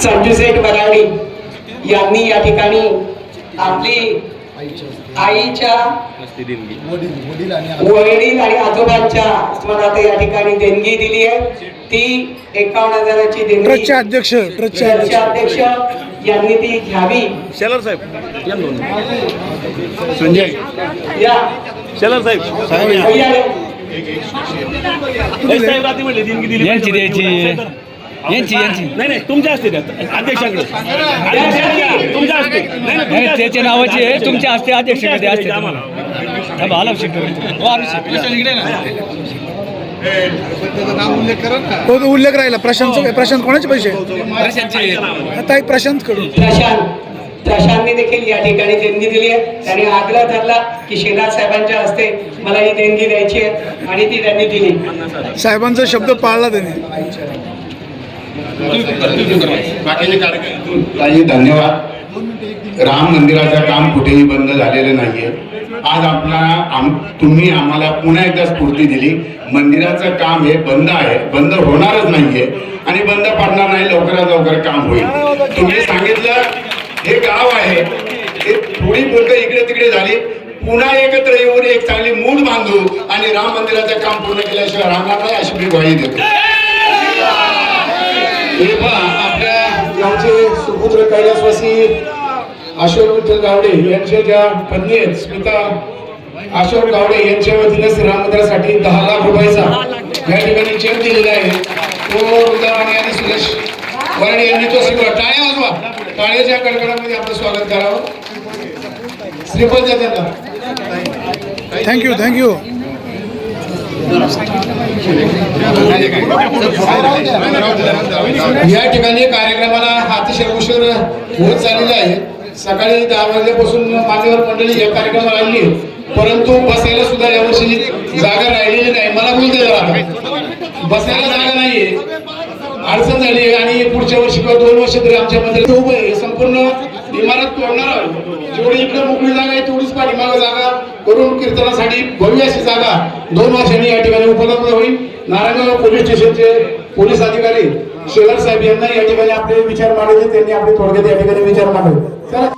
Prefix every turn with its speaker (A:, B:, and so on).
A: संजू शेठ यांनी या ठिकाणी आपली आईच्या वडील आणि आजोबांच्या स्मरणार्थ या ठिकाणी देणगी दिली आहे. ती एकावन्न हजाराची देणगी
B: ट्रस्टचे अध्यक्ष अध्यक्ष.
A: यांनी ती घ्यावी.
C: शेलर साहेब संजय.
A: या.
C: शेलर साहेब. साहेब. हे
D: यांची. द्यायची. यांची यांची.
C: नाही नाही तुमच्या द्या. अध्यक्षाकडे अध्यक्षाकडे. तुमच्या हस्ते. नाही
D: त्याच्या. नावाची आहे. तुमच्या हस्ते अध्यक्ष
C: तुमच्या
D: कधी
C: हस्ते
D: असते
C: आम्हाला.
D: थांबा, आला शिकतो. हो.
B: तो उल्लेख राहिला. प्रशांत प्रशांत कोणाचे पैसे? आता एक प्रशांत कडून.
A: प्रशांत प्रशांतने देखील या ठिकाणी देणगी दिली आहे. त्यांनी आग्रह धरला की शेलार साहेबांच्या हस्ते मला ही देणगी द्यायची आहे आणि ती त्यांनी दिली.
B: साहेबांचा शब्द पाळला त्याने.
E: ताई धन्यवाद. राम मंदिराचं काम कुठेही बंद झालेलं नाहीये. आज आपला आम तुम्ही आम्हाला पुन्हा एकदा स्फूर्ती दिली. मंदिराचं काम हे बंद आहे. बंद होणारच नाहीये. आणि बंद पडणार नाही लवकरात लवकर काम होईल. तुम्ही सांगितलं हे गाव आहे. हे थोडी बोलत इकडे तिकडे झाली. पुन्हा एकत्र येऊन एक चांगली मूड बांधू आणि राम मंदिराचं काम पूर्ण केल्याशिवाय राहणार नाही अशी मी ग्वाही देतो. हे पहा आपल्या गावचे सुपुत्र कैलासवासी अशोक विठ्ठल गावडे यांच्या ज्या पत्नी आहेत स्मिता अशोक गावडे यांच्या वतीने श्रीराम मंदिरासाठी दहा लाख रुपयाचा या ठिकाणी चेक दिलेला आहे. तो वृंदावानी आणि सुरेश वरणे यांनी तो स्वीकार टाळ्या वाजवा. टाळ्याच्या कडकडामध्ये आपलं स्वागत करावं. त्यांना.
B: थँक्यू थँक्यू
E: या ठिकाणी कार्यक्रमाला अतिशय उशीर होत चाललेला आहे. सकाळी दहा वाजल्यापासून मान्यवर मंडळी या कार्यक्रमाला आली परंतु बसायला सुद्धा यावर्षी जागा राहिलेली नाही. मला बोलते बसायला जागा नाहीये. अडचण झाली आणि पुढच्या वर्षी किंवा दोन वर्ष तरी आमच्या मंदिरात उभं आहे. संपूर्ण इमारत तोडणार आहोत. जेवढी इकडे मोकळी जागा आहे तेवढीच पाठीमागं जागा करून कीर्तनासाठी भव्य अशी जागा दोन वर्षांनी या ठिकाणी उपलब्ध होईल. नारायणगाव पोलीस स्टेशनचे पोलीस अधिकारी शेलर साहेब यांना या ठिकाणी आपले विचार मांडले त्यांनी आपले थोडक्यात या ठिकाणी विचार मांडले चला.